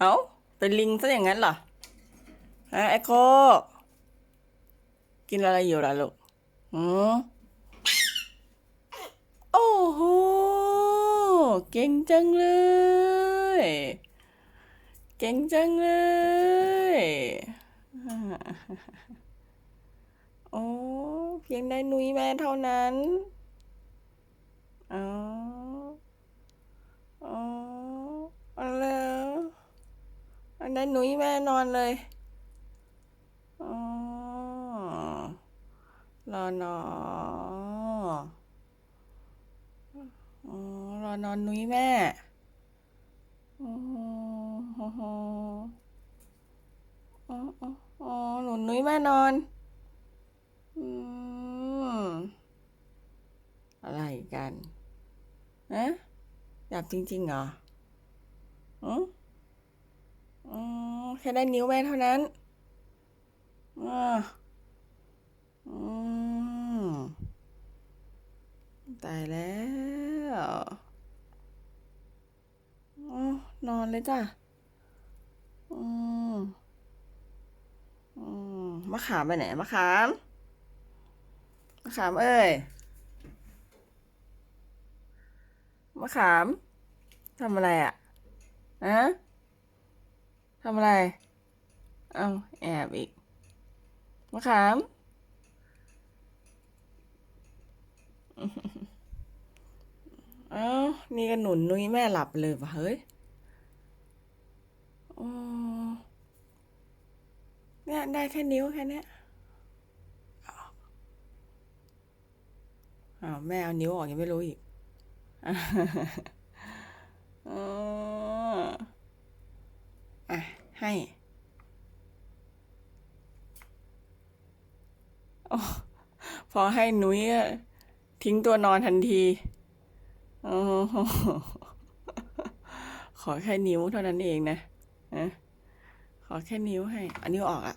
เอ้าเป็นลิงซะอย่างนั้นเหรอฮะไอโคกินอะไรอยู่ล่ะลูกหืมโอ้โห เก่งจังเลย เก่งจังเลย โอ้ เพียงได้นุ้ยแม่เท่านั้นอ๋ออ๋ออะไร อันได้นุ้ยแม่นอนเลยอ๋อรอนออ๋อรอนอนนุ้ยแม่อ๋ออ๋ออ๋ออ๋ออ๋อหนุนนุ้ยแม่นอนอืมอะไรกันนะหลับจริงๆเหรออืม อืมแค่ได้นิ้วแม่เท่านั้นอ่าอืมตายแล้วอ๋อนอนเลยจ้ะ อืมอืมมะขามไปไหนมะขามมะขามเอ้ยมะขามทำอะไรอะอะ ทำอะไร เอาแอบอีก มะขาม เอ้านี่ก็หนุนนุ้ยแม่หลับเลยปะเฮ้ยเนี่ยได้แค่นิ้วแค่เนี้ยอ้าวแม่เอานิ้วออกยังไม่รู้อีกอ๋อ อะ ให้ โอ้ พอให้นุ้ยทิ้งตัวนอนทันทีโอ้ขอแค่นิ้วเท่านั้นเองนะนะขอแค่นิ้วให้ อันนิ้วออกอะ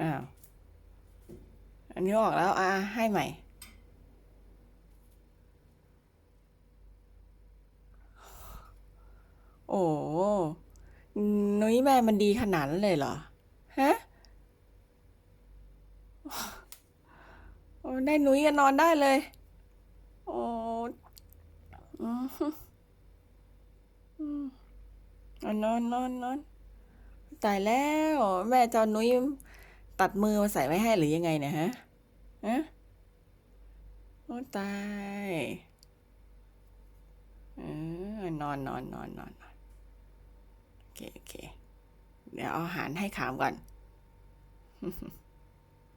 อ้าว อันนี้ออกแล้ว อ่าให้ใหม่ โอ้นุ้ยแม่มันดีขนาดนั้นเลยเหรอ ฮะได้นุ้ยก็นอนได้เลย โอ้อนอนนอนนอนตายแล้วแม่จะเอนุ้ยตัดมือมาใส่ไว้ให้หรือยังไงเนี่ยฮะฮะโอ้ตายเออนอนนอนนอนนอนโอเคโอเค เดี๋ยวเอาอาหารให้ขามก่อน